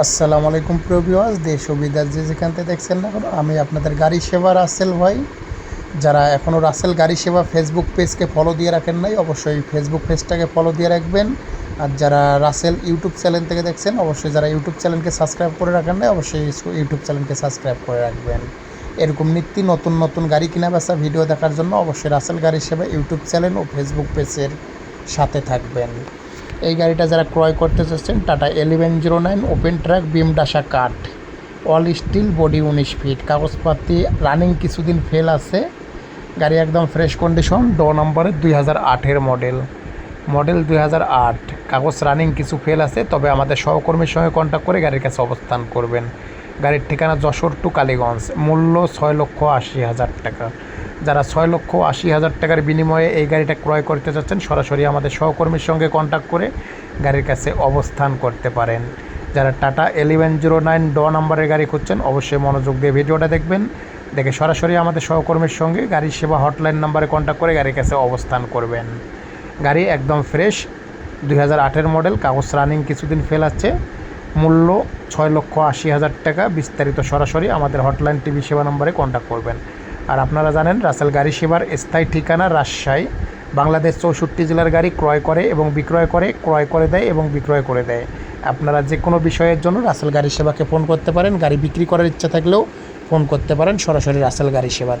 আসসালামু আলাইকুম প্রবিওয়াস দেশ ও বিদেশ যে যেখান থেকে দেখছেন না কেন, আমি আপনাদের গাড়ি সেবা রাসেল ভাই। যারা এখনও রাসেল গাড়ি সেবা ফেসবুক পেজকে ফলো দিয়ে রাখেন নাই, অবশ্যই ফেসবুক পেজটাকে ফলো দিয়ে রাখবেন। আর যারা রাসেল ইউটিউব চ্যানেল থেকে দেখছেন, অবশ্যই যারা ইউটিউব চ্যানেলকে সাবস্ক্রাইব করে রাখেন নাই, অবশ্যই ইউটিউব চ্যানেলকে সাবস্ক্রাইব করে রাখবেন। এরকম নিত্য নতুন নতুন গাড়ি কিনা বেচা ভিডিও দেখার জন্য অবশ্যই রাসেল গাড়ি সেবা ইউটিউব চ্যানেল ও ফেসবুক পেজের সাথে থাকবেন। এই গাড়িটা যারা ক্রয় করতে চাচ্ছেন, Tata eleven zero nine, open truck beam ডাসা কাঠ। অল স্টিল বডি উনিশ ফিট কাগজপাতি রানিং কিছুদিন ফেল আছে। গাড়ি একদম ফ্রেশ কন্ডিশন ড নম্বরের দুই হাজার আটের মডেল মডেল দুই হাজার আট। কাগজ রানিং কিছু ফেল আছে, তবে আমাদের সহকর্মীর সঙ্গে কন্ট্যাক্ট করে গাড়ির কাছে অবস্থান করবেন। গাড়ির ঠিকানা যশোর টু কালীগঞ্জ, মূল্য ছয় লক্ষ আশি হাজার টাকা। যারা ছয় লক্ষ আশি হাজার টাকার বিনিময়ে এই গাড়িটা ক্রয় করতে চাচ্ছেন, সরাসরি আমাদের সহকর্মীর সঙ্গে কন্ট্যাক্ট করে গাড়ির কাছে অবস্থান করতে পারেন। যারা টাটা এলিভেন জিরো নাইন ড নাম্বারের গাড়ি খুঁজছেন, অবশ্যই মনোযোগ দিয়ে ভিডিওটা দেখবেন। দেখে সরাসরি আমাদের সহকর্মীর সঙ্গে গাড়ির সেবা হটলাইন নাম্বারে কন্ট্যাক্ট করে গাড়ির কাছে অবস্থান করবেন। গাড়ি একদম ফ্রেশ দুই হাজার মডেল কাগজ রানিং কিছুদিন ফেল আছে। মূল্য ছয় লক্ষ আশি হাজার টাকা। বিস্তারিত সরাসরি আমাদের হটলাইন টিভি সেবা নম্বরে কন্ট্যাক্ট করবেন। আর আপনারা জানেন, রাসেল গাড়ি সেবার স্থায়ী ঠিকানা রাজশাহী। বাংলাদেশ চৌষট্টি জেলার গাড়ি ক্রয় করে এবং বিক্রয় করে, ক্রয় করে দেয় এবং বিক্রয় করে দেয়। আপনারা যে কোনো বিষয়ের জন্য রাসেল গাড়ি সেবাকে ফোন করতে পারেন। গাড়ি বিক্রি করার ইচ্ছা থাকলেও ফোন করতে পারেন সরাসরি রাসেল গাড়ি সেবাতে।